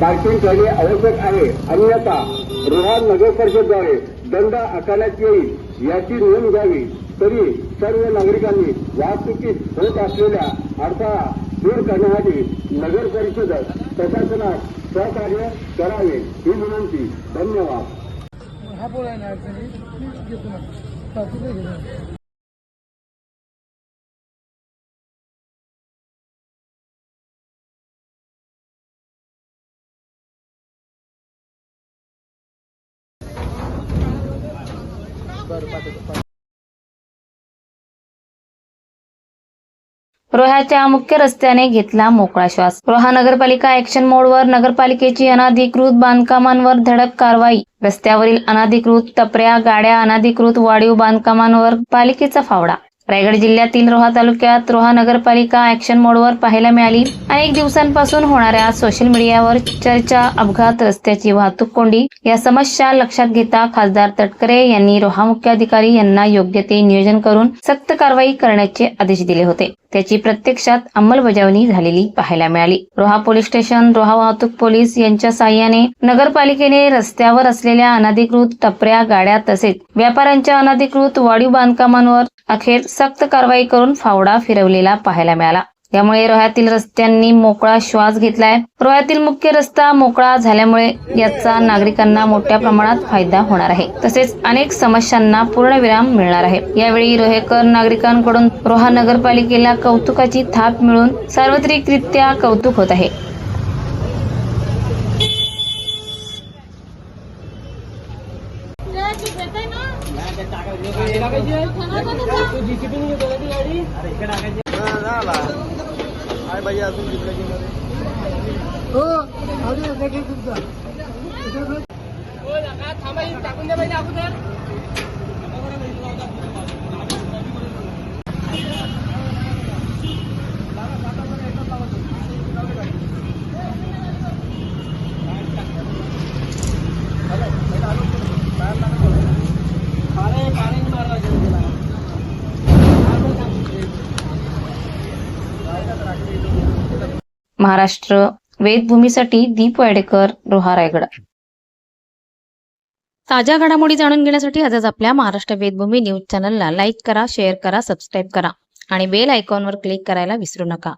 Parking करणे आवश्यक आहे. अन्यथा रोहा नगर परिषदद्वारे दंड आकारण्यात येईल याची नोंद घ्यावी. तरी सर्व नागरिकांनी वाहतुकीत होत असलेल्या अडथळा दूर करण्यासाठी नगर परिषद प्रशासनास सहकार्य करावे ही विनंती. धन्यवाद. रोह्याच्या मुख्य रस्त्याने घेतला मोकळा श्वास. रोहा नगरपालिका ऍक्शन मोडवर नगरपालिकेची अनाधिकृत बांधकामांवर धडक कारवाई. रस्त्यावरील अनाधिकृत टपऱ्या गाड्या अनाधिकृत वाढीव बांधकामांवर पालिकेचा फावडा. रायगड जिल्ह्यातील रोहा तालुक्यात रोहा नगरपालिका ऍक्शन मोडवर पाहायला मिळाली. अनेक दिवसांपासून होणाऱ्या सोशल मीडियावर चर्चा अपघात रस्त्याची वाहतूक कोंडी या समस्या लक्षात घेता खासदार तटकरे यांनी रोहा मुख्याधिकारी यांना योग्य ते नियोजन करून सक्त कारवाई करण्याचे आदेश दिले होते. त्याची प्रत्यक्षात अंमलबजावणी झालेली पाहायला मिळाली. रोहा पोलीस स्टेशन रोहा वाहतूक पोलीस यांच्या साह्याने नगरपालिकेने रस्त्यावर असलेल्या अनधिकृत टपऱ्या गाड्या तसेच व्यापाऱ्यांच्या अनधिकृत वाढीव बांधकामांवर अखेर सक्त कारवाई करून फावडा फिरवलेला पाहायला मिळाला. यामुळे रोह्यातील रस्त्यांनी मोकळा श्वास घेतलाय. रोह्यातील मुख्य रस्ता मोकळा झाल्यामुळे याचा नागरिकांना मोठ्या प्रमाणात फायदा होणार आहे. तसेच अनेक समस्यांना पूर्णविराम मिळणार आहे. यावेळी रोहेकर नागरिकांकडून रोहा नगरपालिकेला कौतुकाची थाप मिळून सार्वत्रिकरित्या कौतुक होत आहे. हो अजून देखील तुमचा महाराष्ट्र. वेदभूमीसाठी दीप वाडेकर रोहा रायगड. ताज्या घडामोडी जाणून घेण्यासाठी आजच आपल्या महाराष्ट्र वेदभूमी न्यूज चॅनलला लाईक करा शेअर करा सबस्क्राईब करा आणि बेल आयकॉनवर क्लिक करायला विसरू नका.